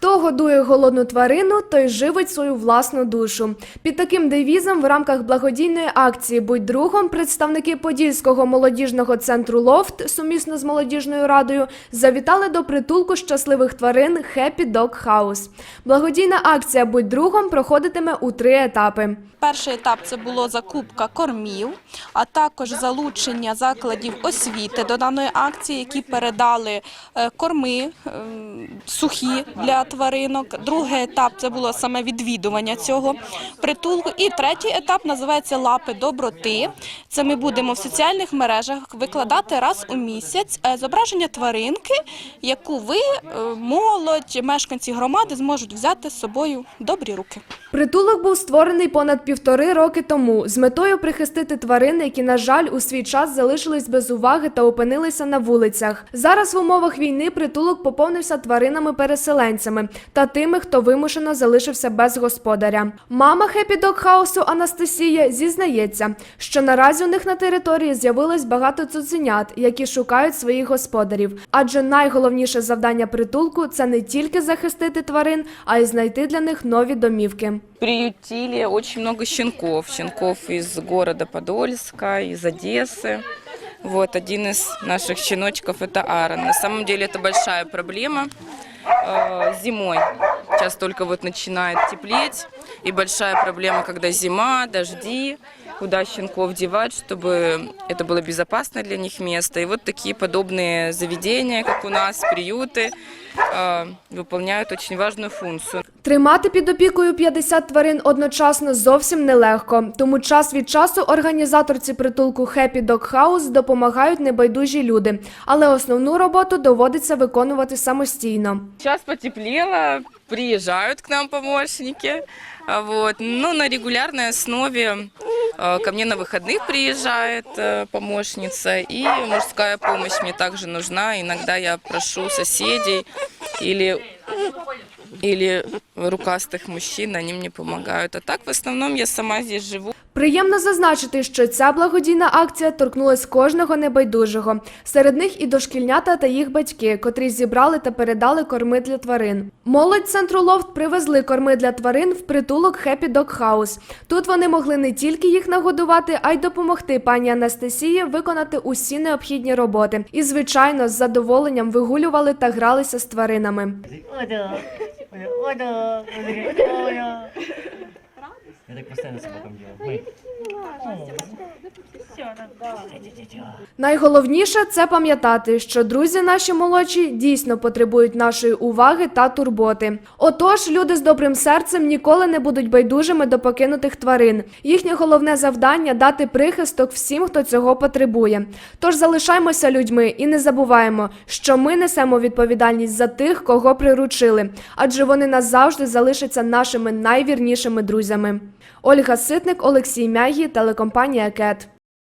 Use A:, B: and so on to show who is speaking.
A: Хто годує голодну тварину, той живить свою власну душу. Під таким девізом в рамках благодійної акції Будь другом представники Подільського молодіжного центру Лофт сумісно з молодіжною радою завітали до притулку щасливих тварин Happy Dog House. Благодійна акція Будь другом проходитиме у три етапи.
B: Перший етап це було закупка кормів, а також залучення закладів освіти до даної акції, які передали е, корми е, сухі для тваринок. Другий етап це було саме відвідування цього притулку. І третій етап називається лапи доброти. Це ми будемо в соціальних мережах викладати раз у місяць е, зображення тваринки, яку ви, е, молодь, мешканці громади зможуть взяти з собою добрі руки.
A: Притулок був створений понад півтори роки тому з метою прихистити тварин, які, на жаль, у свій час залишились без уваги та опинилися на вулицях. Зараз в умовах війни притулок поповнився тваринами-переселенцями та тими, хто вимушено залишився без господаря. Мама Хеппі Дог Хаусу Анастасія зізнається, що наразі у них на території з'явилось багато цуценят, які шукають своїх господарів. Адже найголовніше завдання притулку це не тільки захистити тварин, а й знайти для них нові домівки.
C: приютили очень много щенков. Щенков из города Подольска, из Одессы. Вот один из наших щеночков это Аарон. На самом деле это большая проблема э, зимой. Сейчас только вот начинает теплеть. И большая проблема, когда зима, дожди, куда щенков девать, чтобы это было безопасное для них место. И вот такие подобные заведения, как у нас, приюты, э, выполняют очень важную функцию.
A: Тримати під опікою 50 тварин одночасно зовсім нелегко. Тому час від часу організаторці притулку Happy Dog House допомагають небайдужі люди, але основну роботу доводиться виконувати самостійно.
C: Сейчас потеплело, приезжают к нам помощники. а Вот. Ну, на регулярной основе э, ко мне на выходных приезжает э, помощница, и мужская помощь мне также нужна. Иногда я прошу соседей или, или рукастых мужчин, они мне помогают. А так, в основном, я сама здесь живу.
A: Приємно зазначити, що ця благодійна акція торкнулась кожного небайдужого. Серед них і дошкільнята та їх батьки, котрі зібрали та передали корми для тварин. Молодь центру Лофт привезли корми для тварин в притулок Happy Dog House. Тут вони могли не тільки їх нагодувати, а й допомогти пані Анастасії виконати усі необхідні роботи. І, звичайно, з задоволенням вигулювали та гралися з тваринами.
D: Ода, ода, ода, ода. Я так постоянно с собаком делаю.
A: Найголовніше це пам'ятати, що друзі наші молодші дійсно потребують нашої уваги та турботи. Отож, люди з добрим серцем ніколи не будуть байдужими до покинутих тварин. Їхнє головне завдання дати прихисток всім, хто цього потребує. Тож залишаймося людьми і не забуваємо, що ми несемо відповідальність за тих, кого приручили, адже вони назавжди залишаться нашими найвірнішими друзями. Ольга Ситник, Олексій Мягі, телекомпанія Кет.